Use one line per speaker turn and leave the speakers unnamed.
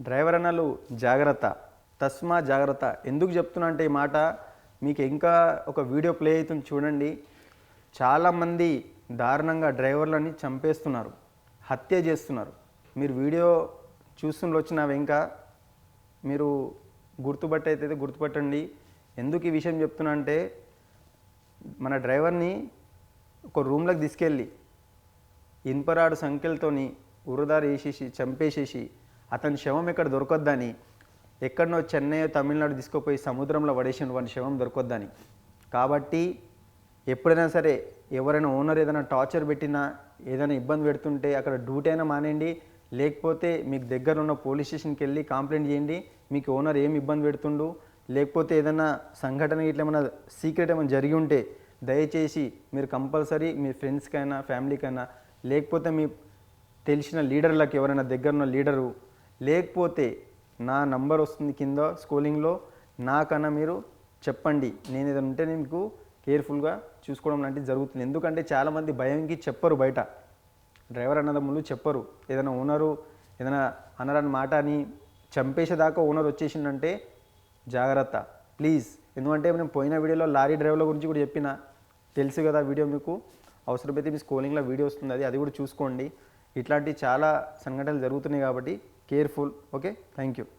Driver అన్నలు జాగ్రత్త తస్మా జాగ్రత్త. ఎందుకు చెప్తున్నా అంటే ఈ మాట మీకు ఇంకా ఒక వీడియో ప్లే అవుతుంది చూడండి. చాలామంది దారుణంగా డ్రైవర్లని చంపేస్తున్నారు హత్య చేస్తున్నారు. మీరు వీడియో చూస్తుండో వచ్చినావి ఇంకా? మీరు గుర్తుపట్టయితే గుర్తుపట్టండి. ఎందుకు ఈ విషయం చెప్తున్నా అంటే మన డ్రైవర్ని ఒక రూమ్లోకి తీసుకెళ్ళి ఇనుపరాడు సంఖ్యలతోని ఉరదారు వేసేసి చంపేసేసి అతని శవం ఎక్కడ దొరకొద్దని. ఎక్కడనో చెన్నై తమిళనాడు తీసుకుపోయి సముద్రంలో పడేసిన వాడి శవం దొరకొద్దని. కాబట్టి ఎప్పుడైనా సరే ఎవరైనా ఓనర్ ఏదైనా టార్చర్ పెట్టినా ఏదైనా ఇబ్బంది పెడుతుంటే అక్కడ డ్యూటీ అయినా మానేయండి. లేకపోతే మీకు దగ్గర ఉన్న పోలీస్ స్టేషన్కి వెళ్ళి కంప్లైంట్ చేయండి. మీకు ఓనర్ ఏం ఇబ్బంది పెడుతుండు? లేకపోతే ఏదైనా సంఘటన ఇట్లా ఏమైనా సీక్రెట్ ఏమైనా జరిగి ఉంటే దయచేసి మీరు కంపల్సరీ మీ ఫ్రెండ్స్కైనా ఫ్యామిలీకైనా లేకపోతే మీ తెలిసిన లీడర్లకు ఎవరైనా దగ్గర ఉన్న లీడరు లేకపోతే నా నంబర్ వస్తుంది కింద స్కూలింగ్లో నాకన్నా మీరు చెప్పండి. నేను ఏదైనా ఉంటే నేను మీకు కేర్ఫుల్గా చూసుకోవడం లాంటిది జరుగుతుంది. ఎందుకంటే చాలామంది భయంకి చెప్పరు బయట. డ్రైవర్ అన్నదమ్ములు చెప్పరు. ఏదైనా ఓనరు ఏదైనా అనరాని మాట అని చంపేసేదాకా ఓనర్ వచ్చేసిందంటే జాగ్రత్త. ప్లీజ్. ఎందుకంటే నేను పోయిన వీడియోలో లారీ డ్రైవర్ల గురించి కూడా చెప్పిన. తెలుసు కదా వీడియో మీకు. అవసరమైతే మీ స్కోలింగ్లో వీడియో వస్తుంది. అది అది కూడా చూసుకోండి. ఇట్లాంటి చాలా సంఘటనలు జరుగుతున్నాయి కాబట్టి careful. Okay? Thank you.